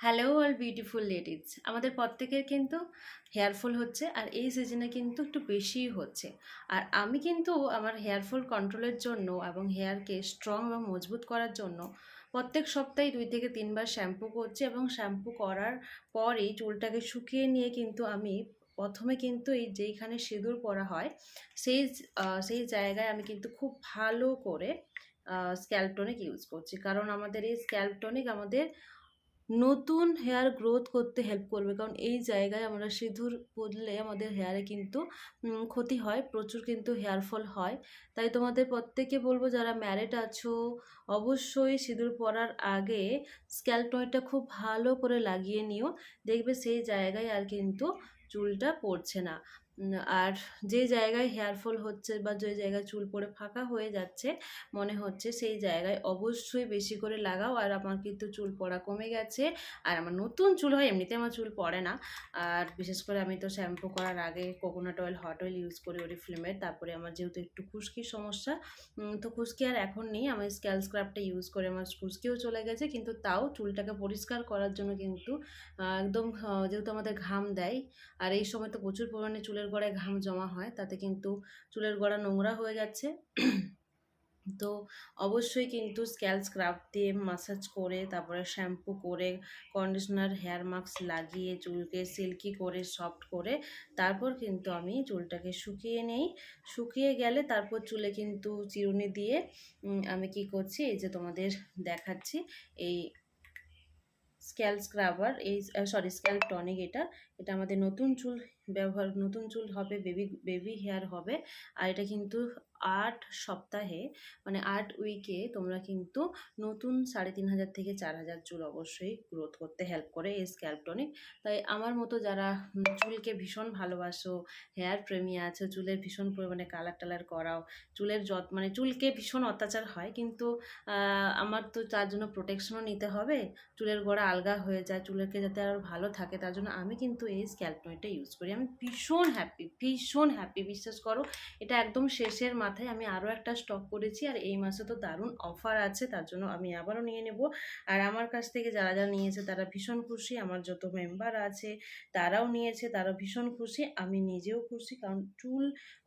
Hello all beautiful ladies আমাদের প্রত্যেকের কিন্তু হেয়ার ফল হচ্ছে আর এই সিজনে কিন্তু একটু বেশিই হচ্ছে। আর আমি কিন্তু আমার হেয়ার ফল কন্ট্রোলের জন্য এবং হেয়ারকে স্ট্রং এবং মজবুত করার জন্য প্রত্যেক সপ্তাহে দুই থেকে তিনবার শ্যাম্পু করছি এবং শ্যাম্পু করার পরেই চুলটাকে শুকিয়ে নিয়ে কিন্তু আমি প্রথমে কিন্তু এই যেইখানে সিঁদুর পরা হয়, সেই সেই জায়গায় আমি কিন্তু খুব ভালো করে স্ক্যাল্প টনিক ইউজ করছি। কারণ আমাদের এই স্ক্যাল্প টনিক আমাদের নতুন হেয়ার গ্রোথ করতে হেল্প করবে। কারণ এই জায়গায় আমরা সিঁদুর পরলে আমাদের হেয়ারে কিন্তু ক্ষতি হয়, প্রচুর কিন্তু হেয়ার ফল হয়। তাই তোমাদের প্রত্যেকে বলব, যারা ম্যারেড আছো, অবশ্যই সিঁদুর পরার আগে স্ক্যাল্প খুব ভালো করে লাগিয়ে নিও। দেখবে সেই জায়গায় আর কিন্তু চুলটা পড়ছে না। আর যে জায়গায় হেয়ার ফল হচ্ছে বা যে জায়গায় চুল পড়ে ফাঁকা হয়ে যাচ্ছে মনে হচ্ছে, সেই জায়গায় অবশ্যই বেশি করে লাগাও। আর আমার কিন্তু চুল পড়া কমে গেছে। আর আমার নতুন চুল হয়, এমনিতে আমার চুল পড়ে না। আর বিশেষ করে আমি তো শ্যাম্পু করার আগে coconut oil hot oil use করি ওরিফ্লেমের তারপরে আমার যেহেতু একটু খুশকির সমস্যা তো খুশকি আর এখন নেই। আমি স্ক্যাল স্ক্রাবটা ইউজ করে আমার খুশকিও চলে গেছে। কিন্তু তাও চুলটাকে পরিষ্কার করার জন্য কিন্তু একদম যেহেতু আমাদের ঘাম দেয়, আর এই সময় তো প্রচুর পরিমাণে চুলের গোড়ায় ঘাম জমা হয়, তাতে কিন্তু চুলের গোড়া নোংরা হয়ে যাচ্ছে। তো অবশ্যই কিন্তু স্ক্যাল স্ক্রাব দিয়ে মাসাজ করে, তারপরে শ্যাম্পু করে কন্ডিশনার হেয়ার মাস্ক লাগিয়ে, চুলকে সিল্কি করে সফট করে, তারপর কিন্তু আমি চুলটাকে শুকিয়ে নেই। শুকিয়ে গেলে তারপর চুলে কিন্তু চিরুনি দিয়ে আমি কি করছি, এই যে তোমাদের দেখাচ্ছি, এই স্ক্যাল স্ক্রাবার এই সরি স্ক্যাল টনিক এটা এটা আমাদের নতুন চুল ব্যবহার, নতুন চুল হবে বেবি বেবি হেয়ার হবে। আর এটা কিন্তু আট সপ্তাহে মানে আট উইকে তোমরা কিন্তু নতুন সাড়ে তিন হাজার থেকে চার হাজার চুল অবশ্যই গ্রোথ করতে হেল্প করে এই স্ক্যাল্প টনিক তাই আমার মতো যারা চুলকে ভীষণ ভালোবাসো হেয়ার প্রেমী আছো, চুলের ভীষণ পরিমাণে কালার টালার করাও, চুলের যত মানে চুলকে ভীষণ অত্যাচার হয়, কিন্তু আমার তো তার জন্য প্রোটেকশনও নিতে হবে। চুলের গোড়া আলগা হয়ে যায় চুলেরকে যাতে আরও ভালো থাকে, তার জন্য আমি কিন্তু এই স্ক্যাল্প টনিকটা ইউজ করি। আমি ভীষণ হ্যাপি ভীষণ হ্যাপি বিশ্বাস করো। এটা একদম শেষের মাথায় আমি আরও একটা স্টক করেছি আর এই মাসে তো দারুণ অফার আছে, তার জন্য আমি আবারও নিয়ে নেব। আর আমার কাছ থেকে যারা যারা নিয়েছে তারা ভীষণ খুশি, আমার যত মেম্বার আছে তারাও নিয়েছে, তারা ভীষণ খুশি, আমি নিজেও খুশি, কারণ চুল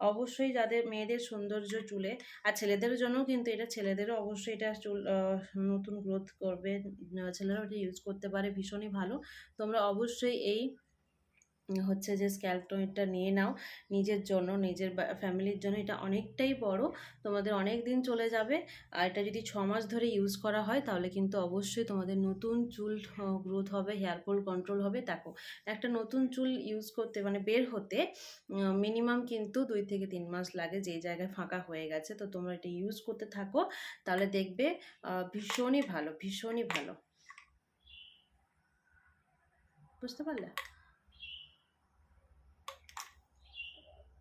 অবশ্যই যাদের, মেয়েদের সৌন্দর্য চুলে, আর ছেলেদের জন্য কিন্তু এটা, ছেলেদেরও অবশ্যই এটা চুল নতুন গ্রোথ করবে ছেলেরাও এটা ইউজ করতে পারে, ভীষণই ভালো। তোমরা অবশ্যই এই হচ্ছে যে স্ক্যাল্প নিয়ে নাও। নিজের জন্য, নিজের ফ্যামিলির জন্য এটা অনেকটাই বড়। তোমাদের অনেক দিন চলে যাবে। আর এটা যদি ছ মাস ধরে ইউজ করা হয়, তাহলে কিন্তু অবশ্যই তোমাদের নতুন চুল গ্রোথ হবে, হেয়ার ফল কন্ট্রোল হবে। দেখো, একটা নতুন চুল ইউজ করতে মানে বের হতে মিনিমাম কিন্তু দুই থেকে তিন মাস লাগে। যে জায়গায় ফাঁকা হয়ে গেছে, তো তোমরা এটা ইউজ করতে থাকো। তাহলে দেখবে ভীষণই ভালো ভীষণই ভালো। বুঝতে পারলে?